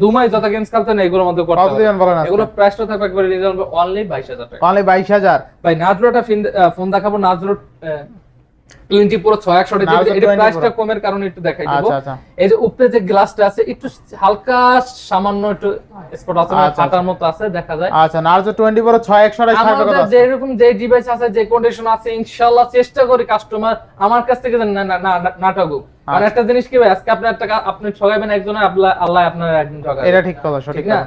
Speaker 2: দুমাই যত গেমস খেলতেন এগুলোর মধ্যে করতে
Speaker 1: কত। দিবেন বলেন
Speaker 2: এগুলো প্রাইসটা থাকবে একবার রিজনেবল অনলি বাইশ হাজার টাকা।
Speaker 1: অনলি বাইশ হাজার?
Speaker 2: ভাই নাজরোটা ফোন দেখাবো নাজরো টোয়েন্টি পুরো ছয় একশো
Speaker 1: Narzo
Speaker 2: এটা প্রাইসটা কমের কারণে একটু দেখাই দেবো।
Speaker 1: আচ্ছা আচ্ছা।
Speaker 2: এই যে উপরে যে গ্লাসটা আছে একটু হালকা সামান্য একটু স্পট আছে
Speaker 1: আচ্ছা,
Speaker 2: ফাটার মতো আছে দেখা যায়।
Speaker 1: আচ্ছা নার্জো টোয়েন্টি ফোর ছয় একশো আঠাশ ফাইভ
Speaker 2: আমাদের যে ডিভাইস আছে যে কন্ডিশন আছে ইনশাআল্লাহ চেষ্টা করি কাস্টমার আমার কাছ থেকে না আর। একটা জিনিস কি ভাই আজকে আপনার টাকা আপনি ঠগাবেন একজন আল্লাহ আপনার একদিন ঠগাবে।
Speaker 1: এটা ঠিক কথা সঠিক
Speaker 2: না?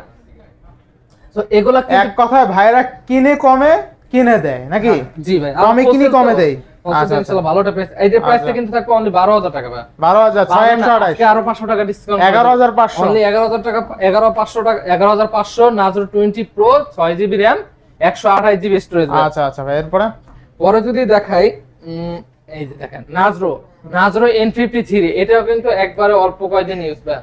Speaker 2: তো এগুলা
Speaker 1: এক কথায় ভাইরা কিনে কমে কিনে দেয় নাকি?
Speaker 2: জি ভাই।
Speaker 1: কমে কিনি কমে দেয়। আচ্ছা,
Speaker 2: আচ্ছা।
Speaker 1: আচ্ছা।
Speaker 2: এই যে প্রাইসটা। কিন্তু থাকবে অনলি টাকা ভাই। আরও টাকা ডিসকাউন্ট অনলি টাকা টাকা নাজরো প্রো জিবি র্যাম স্টোরেজ
Speaker 1: আচ্ছা আচ্ছা ভাই এরপরে?
Speaker 2: পরে যদি দেখাই এই যে দেখেন নাজরো নাজরো এন ফিফটি থ্রি এটাও কিন্তু একবারে অল্প কয়দিন ইউজ ভাই।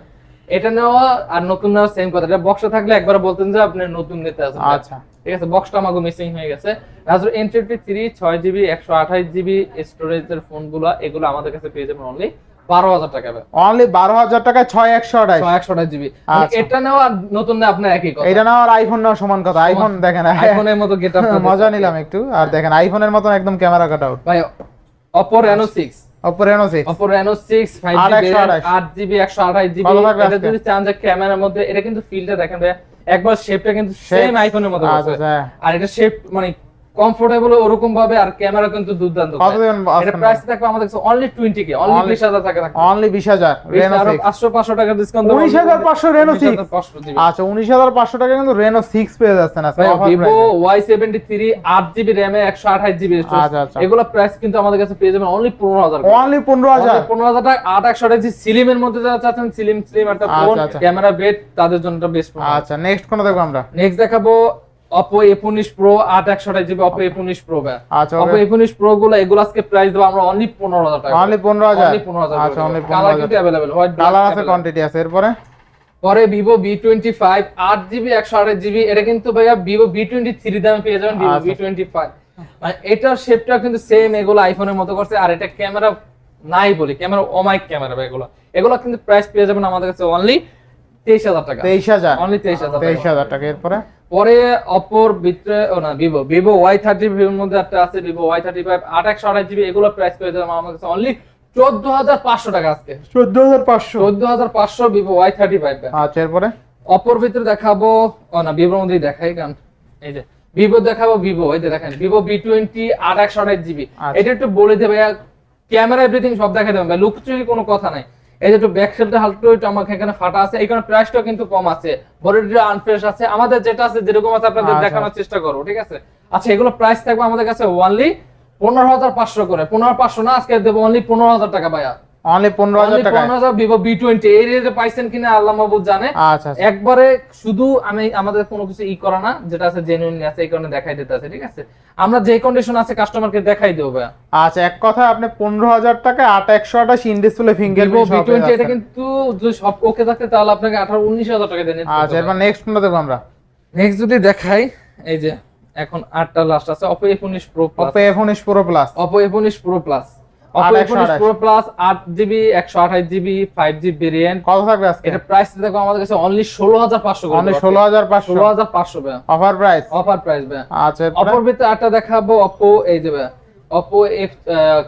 Speaker 2: এটা নেওয়া আর নতুন নেওয়া সেম কথা। এটা বক্সে থাকলে একবার বলতেন যে আপনি নতুন নিতে
Speaker 1: আচ্ছা।
Speaker 2: ঠিক আছে বক্সটা আমাকে মিসিং হয়ে গেছে। নাজরো এন ফিফটি থ্রি ছয় জিবি একশো আঠাশ জিবি স্টোরেজের ফোনগুলো এগুলো আমাদের কাছে পেয়ে যাবেন অনলি বারো হাজার টাকা
Speaker 1: অনলি বারো হাজার টাকায় ছয় একশো আঠাশ।
Speaker 2: ছয় একশো আঠাশ জিবি
Speaker 1: আচ্ছা।
Speaker 2: এটা নেওয়া নতুন নেওয়া আপনার একই কথা।
Speaker 1: না আইফোন নেওয়া সমান কথা। আইফোন দেখেন।
Speaker 2: আইফোনের মতো গেট
Speaker 1: মজা নিলাম একটু। আর দেখেন আইফোনের মতন একদম ক্যামেরা কাট আউট
Speaker 2: ভাই অপো রেনো সিক্স ফাইভ
Speaker 1: আট
Speaker 2: জিবি
Speaker 1: একশো
Speaker 2: আট জিবি একশো আঠাশ জিবি এটা যদি চান যে ক্যামেরার মধ্যে এটা কিন্তু ফিলটা দেখেন ভাই একবার শেপটা কিন্তু সেম আইফোনের মতো আছে আর এটা শেপ মানে কমফোর্টেবল ওরকম ভাবে আর ক্যামেরা কিন্তু দুর্দান্ত। এটা প্রাইস থাকবে আমাদের কাছে অনলি 20 কে অনলি
Speaker 1: Only-
Speaker 2: 20000 টাকা থাকবে।
Speaker 1: অনলি বিশ হাজার রেনো
Speaker 2: আরও
Speaker 1: সিক্স
Speaker 2: 800 500 টাকা ডিসকাউন্ট
Speaker 1: 19,500 Reno six? আচ্ছা উনিশ হাজার পাঁচশো টাকা কিন্তু রেনো সিক্স পেয়ে যাচ্ছেন আজকে।
Speaker 2: ভিভো
Speaker 1: price এ।
Speaker 2: ওয়াই সেভেন্টি থ্রি আট জিবি র্যামে একশো আঠাশ জিবি
Speaker 1: আচ্ছা, আচ্ছা।
Speaker 2: এগুলো প্রাইস কিন্তু আমাদের কাছে পেয়ে যাবেন অনলি পনেরো হাজার
Speaker 1: অনলি পনেরো হাজার।
Speaker 2: পনেরো হাজার টাকা আট একশো আঠাশ সিলিমের মধ্যে যারা চাচ্ছেন সিলিম সিলিম একটা ফোন। ক্যামেরা বেড তাদের জন্য বেস্ট
Speaker 1: আচ্ছা নেক্সট কোন দেখব আমরা?
Speaker 2: নেক্সট দেখাবো অপো এ উনিশ প্রো আট একশো আঠাশ জিবি অপো এ উনিশ প্রো
Speaker 1: আচ্ছা
Speaker 2: অপো এ উনিশ প্রো গুলো এগুলো আজকে প্রাইস দেবো আমরা অনলি পনেরো হাজার টাকা
Speaker 1: অনলি পনেরো হাজার?
Speaker 2: অনলি পনেরো হাজার
Speaker 1: আচ্ছা অনলি
Speaker 2: কালার কিন্তু অ্যাভেলেবেল হোয়াইট
Speaker 1: কালার আছে কোয়ান্টিটি আছে এরপরে?
Speaker 2: পরে ভিভো বি টোয়েন্টি ফাইভ আট জিবি একশো আঠাশ জিবি এটা কিন্তু ভাইয়া ভিভো বি টোয়েন্টি থ্রি দামে পেয়ে যাবেন ভিভো। বি টোয়েন্টি ফাইভ মানে এটার শেপটা কিন্তু সেম এগুলো আইফোনের মতো করছে আর এটা ক্যামেরা নাই বলি ক্যামেরা অমাইক ক্যামেরা ভাই এগুলো। এগুলো কিন্তু প্রাইস পেয়ে যাবেন আমাদের কাছে অনলি তেইশ হাজার টাকা।
Speaker 1: তেইশ হাজার।
Speaker 2: অনলি তেইশ হাজার
Speaker 1: তেইশ হাজার টাকা এরপরে?
Speaker 2: পরে অপর ভিতরে ও না ভিভো ভিভো ওয়াই থার্টি এর মধ্যে একটা আছে ভিভো ওয়াই থার্টি ফাইভ আট একশো আঠাশ জিবি এগুলো প্রাইস পেয়ে যাবেন আমাদের কাছে অনলি চোদ্দ হাজার পাঁচশো টাকা আজকে।
Speaker 1: চোদ্দ হাজার পাঁচশো?
Speaker 2: চোদ্দ হাজার পাঁচশো ভিভো ওয়াই থার্টি ফাইভ
Speaker 1: আচ্ছা এরপরে?
Speaker 2: অপর ভিতরে দেখাবো ও না ভিভোর মধ্যেই দেখাই কারণ এই যে ভিভো দেখাবো ভিভো এই যে দেখেন ভিভো বি টোয়েন্টি আট একশো আঠাশ জিবি।
Speaker 1: আচ্ছা।
Speaker 2: এটা একটু বলে দেবে ক্যামেরা এভরিথিং সব দেখা দেবেন ভাই লুকচুরি কোনো কথা নাই। এই যে একটু ব্যাক সাইডটা হালকা একটু আমাকে এখানে ফাটা আছে এই কারণে প্রাইসটাও কিন্তু কম আছে। বডিটা আনফ্রেশ আছে। আমাদের যেটা আছে যেরকম আছে আপনাদের
Speaker 1: আচ্ছা।
Speaker 2: দেখানোর চেষ্টা করব ঠিক আছে? আচ্ছা এগুলো প্রাইস থাকবে আমাদের কাছে ওনলি পনেরো হাজার পাঁচশো করে। পনেরো পাঁচশো না আজকে দেবো অনলি পনেরো হাজার টাকা ভাইয়া।
Speaker 1: অনলি পনেরো হাজার টাকা
Speaker 2: পনেরো হাজার ভিভো বি টোয়েন্টি এই রেটে পাইছেন কিনা আল্লাহ মাহবুব জানে।
Speaker 1: আচ্ছা আচ্ছা।
Speaker 2: একবারে শুধু আমি আমাদের কোনো কিছু ই করা না যেটা আছে জেনুইনলি আছে এই কারণে দেখাই দিতে আছে ঠিক আছে? আমরা যে কন্ডিশন আছে কাস্টমারকে দেখাই দেবো
Speaker 1: আচ্ছা এক কথা আপনি পনেরো হাজার টাকা আট একশো আঠাশ ইন ডিসপ্লে ফিঙ্গার
Speaker 2: ভিভো এটা কিন্তু যদি সব ওকে থাকে তাহলে আপনাকে আঠারো উনিশ হাজার টাকা দিয়ে নিতে
Speaker 1: আচ্ছা এরপর নেক্সট কোনটা আমরা?
Speaker 2: নেক্সট যদি দেখাই এই যে এখন আটটা লাস্ট আছে এফ উনিশ প্রো প্লাস
Speaker 1: ওপো এফ উনিশ প্রো প্লাস
Speaker 2: অপো এফ উনিশ প্রো প্লাস
Speaker 1: আট
Speaker 2: জিবি একশো আঠাশ জিবি ফাইভ জিবি ভেরিয়েন্ট
Speaker 1: কত থাকবে আজকে?
Speaker 2: এটা প্রাইস দেখো আমাদের কাছে অনলি ষোলো হাজার পাঁচশো
Speaker 1: অনলি ষোলো হাজার পাঁচশো।
Speaker 2: ষোলো হাজার পাঁচশো
Speaker 1: অফার প্রাইস
Speaker 2: অফার প্রাইস
Speaker 1: আচ্ছা
Speaker 2: অপর ভিতরে আটটা দেখাবো অপো এই যে অপো এফ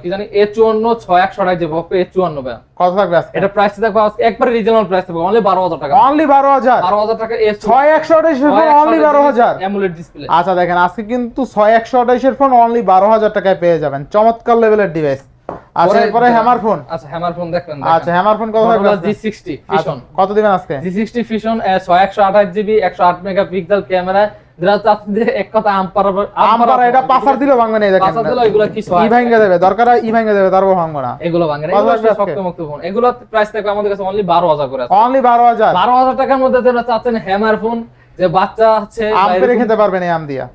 Speaker 2: কি জানি এ চুয়ান্ন ছয় একশো আঠাশ যাবে অপো এ চুয়ান্ন ভাইয়া।
Speaker 1: কত থাকবে
Speaker 2: এটা প্রাইস একবারে রিজনেবল প্রাইস থাকবে অনলি বারো হাজার টাকা।
Speaker 1: অনলি বারো হাজার?
Speaker 2: বারো হাজার টাকা
Speaker 1: ছয় একশো ফোন অনলি বারো হাজার?
Speaker 2: অ্যামুলেট ডিসপ্লে
Speaker 1: আচ্ছা দেখেন আজকে কিন্তু ছয় একশো আঠাশের ফোন অনলি বারো হাজার টাকায় পেয়ে যাবেন। চমৎকার লেভেলের ডিভাইস আচ্ছা এরপরে হ্যামার ফোন
Speaker 2: আচ্ছা হ্যামার ফোন দেখবেন
Speaker 1: আচ্ছা হ্যামার ফোন কত থাকবে?
Speaker 2: সিক্সটি
Speaker 1: আচ্ছা,
Speaker 2: ফিশন
Speaker 1: কত দিবেন আজকে?
Speaker 2: ফিশন ছয় একশো আঠাশ জিবি একশো আট মেগাপিক্সেল ক্যামেরা এক কথা
Speaker 1: এটা পাসার দিল ভাঙবে না দেখেন।
Speaker 2: পাসার দিলো এগুলো কি
Speaker 1: ই ভাঙে দেবে দরকার ই ভাঙে দেবে তারপর ভাঙবো না।
Speaker 2: এগুলো ভাঙে না। এগুলো শক্ত মুক্ত ফোন এগুলো প্রাইস থাকবে আমাদের কাছে অনলি বারো হাজার করে আছে।
Speaker 1: অনলি
Speaker 2: টাকার মধ্যে যারা চাচ্ছেন হ্যামার ফোন যে বাচ্চা আছে
Speaker 1: আম পেরে খেতে পারবেন এই আম দিয়া।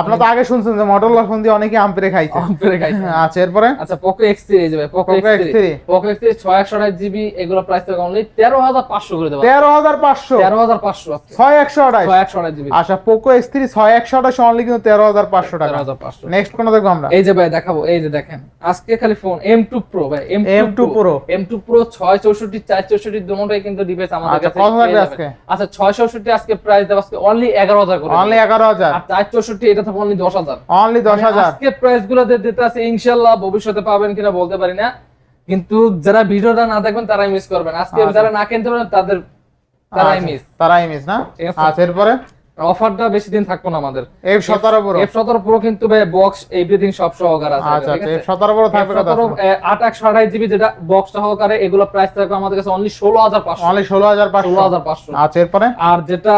Speaker 1: আপনার তো আগে শুনছেন যে মটোরোলা ফোন দিয়ে অনেকে আম পেরে খাইছে। আচ্ছা এরপরে?
Speaker 2: আচ্ছা পোকো এক্স থ্রি যাবে Poco
Speaker 1: Poco
Speaker 2: X three
Speaker 1: X3
Speaker 2: Poco X three ছয় একশো আঠাশ জিবি এগুলো প্রাইস থাকবে অনলি তেরো হাজার পাঁচশো করে দেবো
Speaker 1: তেরো হাজার পাঁচশো।
Speaker 2: তেরো হাজার পাঁচশো আছে।
Speaker 1: ছয় একশো আঠাশ।
Speaker 2: ছয় একশো আঠাশ জিবি
Speaker 1: আচ্ছা পোকো এক্স থ্রি ছয় একশো আঠাশ অনলি কিন্তু তেরো হাজার পাঁচশো
Speaker 2: তেরো
Speaker 1: টাকা
Speaker 2: হাজার পাঁচশো।
Speaker 1: নেক্সট কোন দেখব আমরা?
Speaker 2: এই যে ভাই দেখাবো এই যে দেখেন। আজকে খালি ফোন এম টু প্রো ভাই M
Speaker 1: M2 Pro।
Speaker 2: M two pro ছয় চৌষট্টি চার চৌষট্টি দুটোটাই কিন্তু ডিভাইস আমাদের
Speaker 1: আচ্ছা,
Speaker 2: কাছে
Speaker 1: কত থাকবে আজকে?
Speaker 2: আচ্ছা ছয় চৌষট্টি আজকে প্রাইস দেব আজকে অনলি এগারো হাজার করে
Speaker 1: অনলি এগারো হাজার।
Speaker 2: আর চার চৌষট্টি এটা থাকবে অনলি দশ হাজার।
Speaker 1: অনলি দশ হাজার।
Speaker 2: আজকে প্রাইসগুলো দিতে আছে ভবিষ্যতে পাবেন কিনা বলতে পারি না। কিন্তু যারা ভিডিওটা না দেখবেন তারাই মিস করবেন। আজকে
Speaker 1: আচ্ছা।
Speaker 2: যারা না কিনতে পারেন তাদের তারাই মিস
Speaker 1: তারাই মিস না? আচ্ছা এরপরে?
Speaker 2: অফারটা বেশি দিন থাকব না আমাদের।
Speaker 1: এফ সতেরো প্রো
Speaker 2: এফ সতেরো প্রো কিন্তু ভাই বক্স এভরিথিং সব সহকারে আছে
Speaker 1: আচ্ছা আচ্ছা। থাকবে কত
Speaker 2: যেটা বক্স সহকারে এগুলো প্রাইস থাকবে আমাদের কাছে অনলি ষোলো হাজার পাঁচশো।
Speaker 1: অনলি ষোলো হাজার পাঁচশো।
Speaker 2: ষোলো হাজার পাঁচশো।
Speaker 1: আচ্ছা এরপরে?
Speaker 2: আর যেটা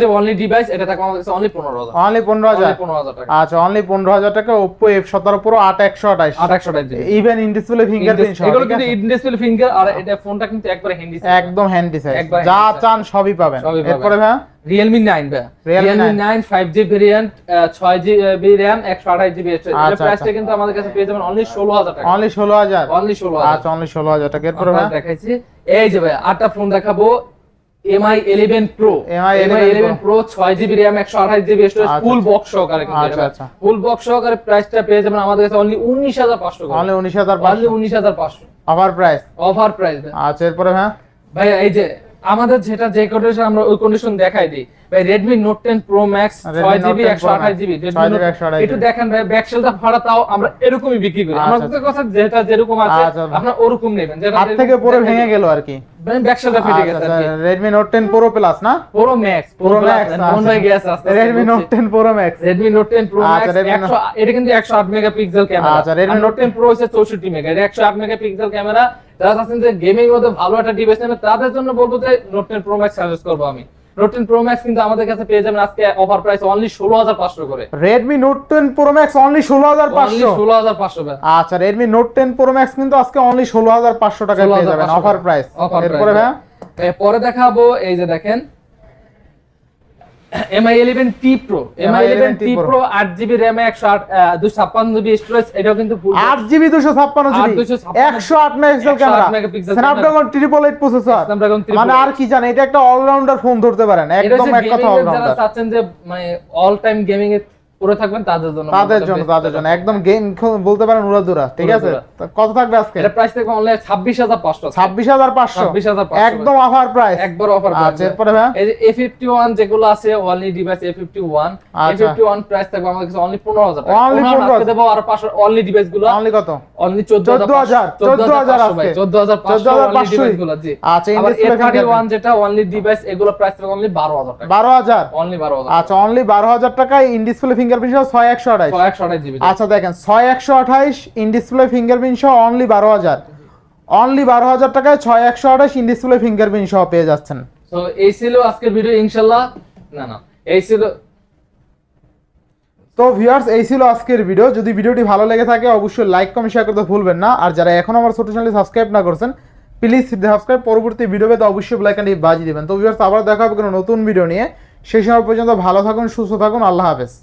Speaker 2: যে অনলি ডিভাইস এটা থাকবে আমাদের কাছে অনলি পনেরো হাজার।
Speaker 1: অনলি পনেরো হাজার?
Speaker 2: পনেরো হাজার টাকা।
Speaker 1: আচ্ছা অনলি পনেরো হাজার টাকা ওপো এফ সতেরো প্রো আট একশো আঠাশ।
Speaker 2: আট একশোটা জিবি
Speaker 1: ইভেন ইন ডিসপ্লে
Speaker 2: এগুলো কিন্তু ইনডিসপ্লে ফিঙ্গার আর এটা ফোনটা কিন্তু একবারে হ্যান্ডি
Speaker 1: একদম হ্যান্ডি সাইজ যা চান সবই পাবেন। এরপরে ভাই
Speaker 2: রিয়েলমি নাইন ভাই
Speaker 1: Realme
Speaker 2: Realme nine five G variant ছয় জিবি র্যাম একশো আঠাশ জিবি
Speaker 1: আচ্ছা,
Speaker 2: প্রাইসটা
Speaker 1: আচ্ছা।
Speaker 2: কিন্তু আমাদের কাছে পেয়ে যাবেন অনলি ষোলো হাজার টাকা।
Speaker 1: অনলি ষোলো হাজার?
Speaker 2: অনলি ষোলো হাজার।
Speaker 1: আচ্ছা অনলি ষোলো হাজার টাকা। এরপরে ভাই
Speaker 2: দেখাইছি। এই যে ভাই আটটা ফোন দেখাবো। Mi eleven pro
Speaker 1: MI 11
Speaker 2: Pro. Pro ছয় জিবি storage স্টোরেজ
Speaker 1: আচ্ছা,
Speaker 2: ফুল
Speaker 1: আচ্ছা।
Speaker 2: বক্স সহকারে
Speaker 1: আচ্ছা, আচ্ছা।
Speaker 2: ফুল বক্স সহকারে প্রাইসটা পেয়ে যাবেন আমাদের কাছে অনলি
Speaker 1: অনলি উনিশ হাজার
Speaker 2: অনলি
Speaker 1: পাঁচশো
Speaker 2: উনিশ হাজার পাঁচশো।
Speaker 1: অফার প্রাইস
Speaker 2: অফার প্রাইস
Speaker 1: আচ্ছা এরপরে হ্যাঁ?
Speaker 2: ভাই এই যে আমাদের যেটা যে কন্ডিশন আমরা ওই কন্ডিশন দেখাই দিই ভাই Redmi Note ten pro max
Speaker 1: Redmi Note 10
Speaker 2: একশো
Speaker 1: Pro Max,
Speaker 2: জিবি
Speaker 1: 6 GB 128
Speaker 2: একটু দেখেন ভাই ব্যাকশেলটা ভাড়া তাও আমরা এরকমই বিক্রি করি।
Speaker 1: আচ্ছা,
Speaker 2: আমাদের কথা যেটা যেরকম আছে
Speaker 1: আচ্ছা।
Speaker 2: আপনার ওরকম নেবেন। যেটা
Speaker 1: হাত থেকে পরে ভেঙে গেল আর কি।
Speaker 2: ব্যাকশেলটা ফেটে গেছে
Speaker 1: Redmi Note ten pro plus না?
Speaker 2: প্রো ম্যাক্স
Speaker 1: প্রো ম্যাক্স
Speaker 2: মন হয়ে গেছে আস্তে
Speaker 1: Redmi Note ten pro max
Speaker 2: Redmi Note 10 pro
Speaker 1: আচ্ছা,
Speaker 2: ম্যাক্স
Speaker 1: Redmi Note-
Speaker 2: 100 এটা কিন্তু 108 মেগাপিক্সেল ক্যামেরা।
Speaker 1: আচ্ছা, Redmi
Speaker 2: নোট 10 প্রো হচ্ছে 64 মেগা। এটা 108 মেগাপিক্সেল ক্যামেরা। যারা চাচ্ছেন যে গেমিং মধ্যে ভালো একটা ডিভাইস নেবেন তাদের জন্য বলব যে নোট 10 প্রো ম্যাক্স সাজেস্ট করব আমি। নোট 10 প্রো ম্যাক্স কিন্তু আমাদের কাছে পেয়ে যাবেন আজকে অফার প্রাইস অনলি 16500 করে।
Speaker 1: Redmi Note ten pro max only ষোলো হাজার
Speaker 2: অনলি
Speaker 1: পাঁচশো
Speaker 2: 16500 ভাই।
Speaker 1: আচ্ছা Redmi Note ten pro max কিন্তু আজকে অনলি ষোলো হাজার পাঁচশো টাকায় পেয়ে যাবেন
Speaker 2: 16,500
Speaker 1: অফার প্রাইস এরপরে ভাইয়া
Speaker 2: পরে দেখাবো এই যে দেখেন MI 11 T Pro MI 11 T Pro. 8GB RAM 108 256GB storage এটাও কিন্তু ফুল
Speaker 1: আট
Speaker 2: আট
Speaker 1: একশো আট megapixel camera triple eight processor মানে আর কি জানে এটা একটা অলরাউন্ডার ফোন ধরতে পারেন। একদম এক কথা
Speaker 2: অলরাউন্ডার যারা চাচ্ছেন যে মানে অল টাইম গেমিং এ পড়ে থাকবেন তাদের জন্য
Speaker 1: তাদের জন্য তাদের জন্য। একদম গেম বলতে পারেন উড়াদুরা ঠিক আছে? কত থাকবে আজকে?
Speaker 2: এটা প্রাইস থাকবে অনলাইন 26500
Speaker 1: ছাব্বিশ হাজার পাঁচশো
Speaker 2: 26,500
Speaker 1: একদম অফার প্রাইস
Speaker 2: একবার অফার
Speaker 1: আচ্ছা এরপরে ভাইয়া?
Speaker 2: এই যে A51 যেগুলো আছে অনলি ডিভাইস A51
Speaker 1: আচ্ছা।
Speaker 2: A51 প্রাইস থাকবে আমাদের কাছে অনলি 15000 টাকা।
Speaker 1: Only
Speaker 2: 15,000
Speaker 1: 15,000
Speaker 2: আজকে দেবো আর অনলি ডিভাইসগুলো।
Speaker 1: অনলি কত?
Speaker 2: অনলি
Speaker 1: 14,000
Speaker 2: 14500 ভাই।
Speaker 1: 14,500
Speaker 2: 14500 অনলি ডিভাইসগুলো জি।
Speaker 1: আচ্ছা,
Speaker 2: আবার A31 যেটা অনলি ডিভাইস এগুলো প্রাইস থাকবে অনলি 12000 টাকা।
Speaker 1: বারো হাজার?
Speaker 2: অনলি 12000
Speaker 1: আচ্ছা অনলি বারো হাজার টাকায় ইন ডিসপ্লে ফিঙ্গারপ্রিন্ট সহ ছয় একশো আঠাইশ আচ্ছা দেখেন ছয় একশো আঠাইশ ইন ডিসপ্লে ফিঙ্গারপ্রিন্ট সহ অনলি বারো হাজার। অনলি বারো হাজার টাকায় ছয় একশো ইন ডিসপ্লে ফিঙ্গারপ্রিন্ট সহ পেয়ে যাচ্ছেন।
Speaker 2: তো এই ছিল আজকের ভিডিও ইনশাআল্লাহ। না না এই ছিল
Speaker 1: তো ভিউয়ার্স এই ছিল আজকের ভিডিও যদি ভিডিওটি ভালো লেগে থাকে অবশ্যই লাইক কমেন্ট শেয়ার করতে ভুলবেন না। আর যারা এখন আমার ছোট চ্যানেল সাবস্ক্রাইব না করছেন প্লিজ সাবস্ক্রাইব পরবর্তী ভিডিও পেতে অবশ্যই ব্লাইকানটি বাজিয়ে দিবেন। তো ভিউয়ার্স আবার দেখা হবে কোনো নতুন ভিডিও নিয়ে। সেই সময় পর্যন্ত ভালো থাকুন সুস্থ থাকুন। আল্লাহ হাফেজ।